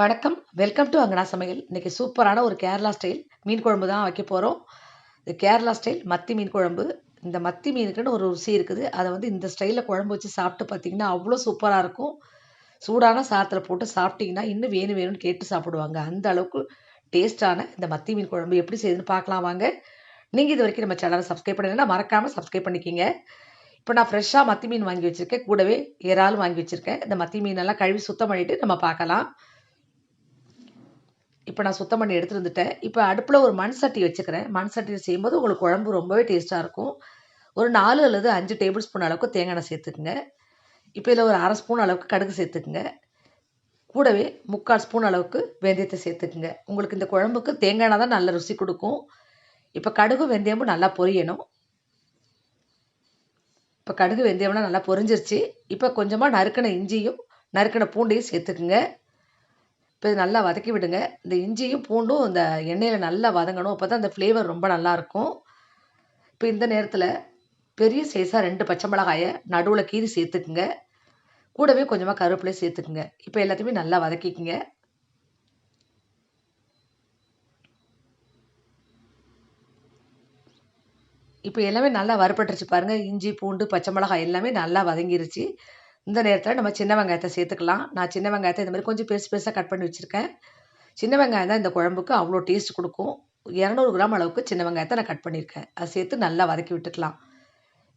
வணக்கம். Welcome to அங்கனா சமையல். இன்றைக்கி சூப்பரான ஒரு கேரளா ஸ்டைல் மீன் குழம்பு தான் வைக்க போகிறோம் இது கேரளா ஸ்டைல் மத்தி மீன் குழம்பு. இந்த மத்தி மீனுக்குன்னு ஒரு ருசி இருக்குது. அதை வந்து இந்த ஸ்டைலில் குழம்பு வச்சு சாப்பிட்டு பார்த்தீங்கன்னா அவ்வளோ சூப்பராக இருக்கும். சூடான சாதத்தில் போட்டு சாப்பிட்டிங்கன்னா இன்னும் வேணும் வேணும்னு கேட்டு சாப்பிடுவாங்க. அந்த அளவுக்கு டேஸ்ட்டான இந்த மத்தி மீன் குழம்பு எப்படி செய்யுதுன்னு பார்க்கலாம் வாங்க. நீங்கள் இது வரைக்கும் நம்ம சேனலை சப்ஸ்கிரைப் பண்ணலைன்னா மறக்காமல் சப்ஸ்கிரைப் பண்ணிக்கிங்க. இப்போ நான் ஃப்ரெஷ்ஷாக மத்தி மீன் வாங்கி வச்சுருக்கேன். கூடவே இறால் வாங்கி வச்சுருக்கேன். இந்த மத்தி மீனெல்லாம் கழுவி சுத்தம் பண்ணிவிட்டு நம்ம பார்க்கலாம். இப்போ நான் சுத்தம் பண்ணி எடுத்துகிட்டு வந்துட்டேன் இப்போ அடுப்பில் ஒரு மண் சட்டி வச்சுக்கிறேன். மண் சட்டியில் செய்யும்போது உங்களுக்கு குழம்பு ரொம்பவே டேஸ்ட்டாக இருக்கும். ஒரு நாலு அல்லது அஞ்சு டேபிள் ஸ்பூன் அளவுக்கு தேங்காய் சேர்த்துக்கோங்க சேர்த்துக்குங்க. இப்போ இதில் ஒரு அரை ஸ்பூன் அளவுக்கு கடுகு சேர்த்துக்குங்க. கூடவே முக்கால் ஸ்பூன் அளவுக்கு வெந்தயத்தை சேர்த்துக்குங்க. உங்களுக்கு இந்த குழம்புக்கு தேங்காய் தான் நல்ல ருசி கொடுக்கும். இப்போ கடுகு வெந்தயமும் நல்லா பொரியணும். இப்போ கடுகு வெந்தயம்லாம் நல்லா பொரிஞ்சிருச்சு. இப்போ கொஞ்சமாக நறுக்கின இஞ்சியும் நறுக்கின பூண்டையும் சேர்த்துக்குங்க. இப்போ இது நல்லா வதக்கி விடுங்க. இந்த இஞ்சியும் பூண்டும் இந்த எண்ணெயில் நல்லா வதங்கணும். அப்போ தான் அந்த ஃப்ளேவர் ரொம்ப நல்லாயிருக்கும் இப்போ இந்த நேரத்தில் பெரிய சைஸாக ரெண்டு பச்சை மிளகாயை நடுவில் கீறி சேர்த்துக்குங்க. கூடவே கொஞ்சமாக கருவேப்பிலையும் சேர்த்துக்குங்க. இப்போ எல்லாத்தையுமே நல்லா வதக்கிக்குங்க. இப்போ எல்லாமே நல்லா வறுபட்டுருச்சு பாருங்கள் இஞ்சி பூண்டு பச்சை மிளகாய் எல்லாமே நல்லா வதங்கிருச்சு. இந்த நேரத்தில் நம்ம சின்ன வெங்காயத்தை சேர்த்துக்கலாம். நான் சின்ன வெங்காயத்தை இந்த மாதிரி கொஞ்சம் பெருசு பெருசாக கட் பண்ணி வச்சுருக்கேன். சின்ன வெங்காயம் தான் இந்த குழம்புக்கு அவ்வளோ டேஸ்ட் கொடுக்கும். இரநூறு கிராம் அளவுக்கு சின்ன வெங்காயத்தை நான் கட் பண்ணியிருக்கேன் அதை சேர்த்து நல்லா வதக்கி விட்டுக்கலாம்.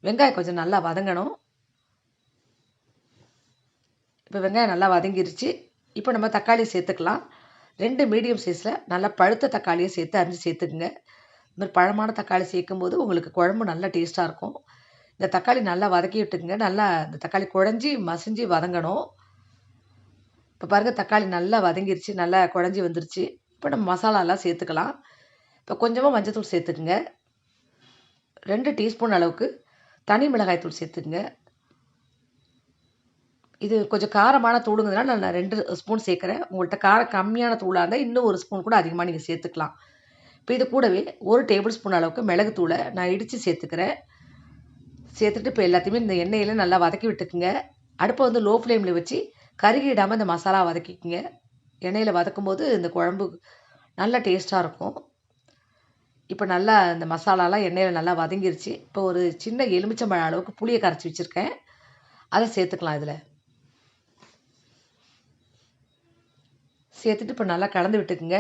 வெங்காயம் கொஞ்சம் நல்லா வதங்கணும். இப்போ வெங்காயம் நல்லா வதங்கிருச்சு. இப்போ நம்ம தக்காளி சேர்த்துக்கலாம். ரெண்டு மீடியம் சைஸில் நல்லா பழுத்த தக்காளியை சேர்த்து அரிஞ்சு சேர்த்துக்குங்க. இந்த மாதிரி பழமான தக்காளி சேர்க்கும் போது உங்களுக்கு குழம்பு நல்லா டேஸ்ட்டாக இருக்கும். இந்த தக்காளி நல்லா வதக்கி விட்டுக்குங்க நல்லா இந்த தக்காளி குழஞ்சி மசிஞ்சு வதங்கணும். இப்போ பாருங்கள் தக்காளி நல்லா வதங்கிருச்சு. நல்லா குழஞ்சி வந்துருச்சு. இப்போ நம்ம மசாலாலாம் சேர்த்துக்கலாம். இப்போ கொஞ்சமாக மஞ்சத்தூள் சேர்த்துக்குங்க. ரெண்டு டீஸ்பூன் அளவுக்கு தனி மிளகாய் தூள் சேர்த்துக்குங்க. இது கொஞ்சம் காரமான தூளுங்கிறதுனால நான் ரெண்டு ஸ்பூன் சேர்க்குறேன். உங்கள்கிட்ட காரம் கம்மியான தூளாக இருந்தால் இன்னும் ஒரு ஸ்பூன் கூட அதிகமாக நீங்கள் சேர்த்துக்கலாம். இப்போ இது கூடவே ஒரு டேபிள் ஸ்பூன் அளவுக்கு மிளகுத்தூளை நான் இடித்து சேர்த்துக்கிறேன். சேர்த்துட்டு இப்போ எல்லாத்தையுமே இந்த எண்ணெயில் நல்லா வதக்கி விட்டுக்குங்க. அடுப்பை வந்து லோ ஃப்ளேமில் வச்சு கருகிடாமல் இந்த மசாலா வதக்கிக்குங்க. எண்ணெயில் வதக்கும்போது இந்த குழம்பு நல்லா டேஸ்ட்டாக இருக்கும். இப்போ நல்லா இந்த மசாலாலாம் எண்ணெயில் நல்லா வதங்கிருச்சு. இப்போ ஒரு சின்ன எலுமிச்சம்பழம் அளவுக்கு புளியை கரைச்சி வச்சுருக்கேன். அதை சேர்த்துக்கலாம் இதில். சேர்த்துட்டு இப்போ நல்லா கலந்து விட்டுக்குங்க.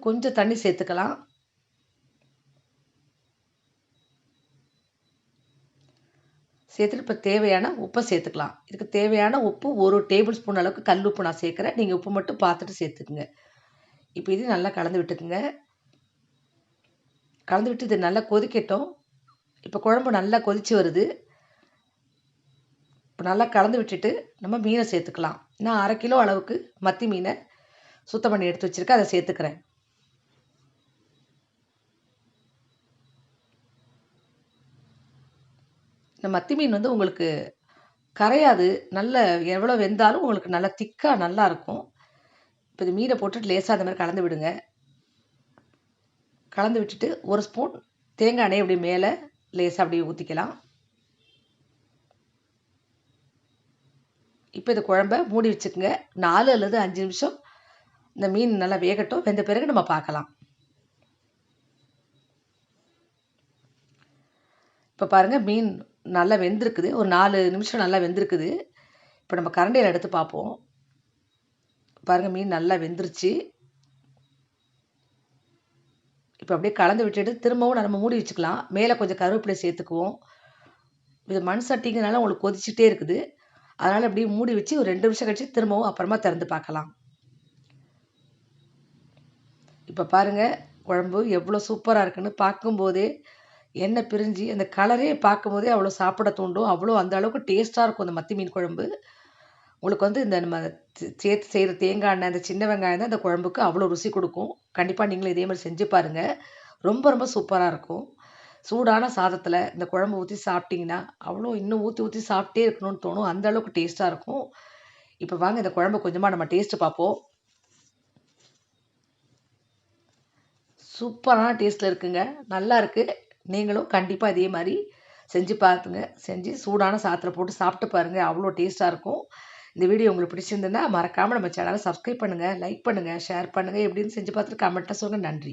இன்னும் கொஞ்சம் தண்ணி சேர்த்துக்கலாம். சேர்த்துட்டு இப்போ தேவையான உப்பை சேர்த்துக்கலாம். இதுக்கு தேவையான உப்பு ஒரு டேபிள் ஸ்பூன் அளவுக்கு கல் உப்பு நான் சேர்க்குறேன். நீங்கள் உப்பு மட்டும் பார்த்துட்டு சேர்த்துக்குங்க. இப்போ இது நல்லா கலந்து விட்டுக்குங்க. கலந்து விட்டு இது நல்லா கொதிக்கட்டும். இப்போ குழம்பு நல்லா கொதித்து வருது. இப்போ நல்லா கலந்து விட்டுட்டு நம்ம மீனை சேர்த்துக்கலாம். நான் அரை கிலோ அளவுக்கு மத்தி மீனை சுத்தம் பண்ணி எடுத்து வச்சுருக்கேன். அதை சேர்த்துக்கிறேன். இந்த மத்தி மீன் வந்து உங்களுக்கு கரையாது. நல்ல எவ்வளோ வெந்தாலும் உங்களுக்கு நல்லா திக்காக நல்லா இருக்கும். இப்போ இது மீனை போட்டுட்டு லேசாக அந்த மாதிரி கலந்து விடுங்க. கலந்து விட்டுட்டு ஒரு ஸ்பூன் தேங்காய் எண்ணெய் அப்படி மேலே லேசாக அப்படியே ஊற்றிக்கலாம் இப்போ இந்த குழம்ப மூடி வச்சுக்கோங்க. நாலு அல்லது அஞ்சு நிமிஷம் இந்த மீன் நல்லா வேகட்டும். வெந்த பிறகு நம்ம பார்க்கலாம். இப்போ பாருங்கள் மீன் நல்லா வெந்திருக்குது. ஒரு நாலு நிமிஷம் நல்லா வெந்திருக்குது. இப்போ நம்ம கரண்டியில் எடுத்து பார்ப்போம். பாருங்கள் மீன் நல்லா வெந்துருச்சு. இப்போ அப்படியே கலந்து விட்டுட்டு திரும்பவும் நம்ம மூடி வச்சுக்கலாம். மேலே கொஞ்சம் கருவேப்பிலை சேர்த்துக்குவோம். இது மண் சட்டிங்கனால உங்களுக்கு கொதிச்சுட்டே இருக்குது. அதனால் அப்படியே மூடி வச்சு ஒரு ரெண்டு நிமிஷம் கழிச்சு திரும்பவும் அப்புறமா திறந்து பார்க்கலாம். இப்போ பாருங்கள் குழம்பு எவ்வளோ சூப்பராக இருக்குன்னு பார்க்கும்போதே எண்ணெய் பிரிஞ்சு அந்த கலரே பார்க்கும் போதே அவ்வளோ சாப்பிட தூண்டும். அவ்வளோ அந்த அளவுக்கு டேஸ்ட்டாக இருக்கும் அந்த மத்தி மீன் குழம்பு. உங்களுக்கு வந்து இந்த நம்ம சேர்த்து செய்கிற தேங்காய் எண்ணெய் அந்த சின்ன வெங்காயம் தான் அந்த குழம்புக்கு அவ்வளோ ருசி கொடுக்கும். கண்டிப்பாக நீங்களும் இதே மாதிரி செஞ்சு பாருங்கள் ரொம்ப ரொம்ப சூப்பராக இருக்கும். சூடான சாதத்தில் இந்த குழம்பு ஊற்றி சாப்பிட்டிங்கன்னா அவ்வளோ இன்னும் ஊற்றி ஊற்றி சாப்பிட்டே இருக்கணும்னு தோணும். அந்த அளவுக்கு டேஸ்ட்டாக இருக்கும். இப்போ வாங்க இந்த குழம்பு கொஞ்சமாக நம்ம டேஸ்ட்டு பார்ப்போம். சூப்பரான டேஸ்ட்டில் இருக்குங்க. நல்லா இருக்குது நீங்களும் கண்டிப்பாக இதே மாதிரி செஞ்சு பார்த்துங்க செஞ்சு சூடான சாத்தில் போட்டு சாப்பிட்டு பாருங்கள் அவ்வளோ டேஸ்ட்டாக இருக்கும். இந்த வீடியோ உங்களுக்கு பிடிச்சிருந்ததுன்னா மறக்காமல் நம்ம சேனலை சப்ஸ்கிரைப் பண்ணுங்கள் லைக் பண்ணுங்கள் ஷேர் பண்ணுங்கள் எப்படின்னு செஞ்சு பார்த்துட்டு கமெண்ட்டில் சொல்லுங்கள் நன்றி.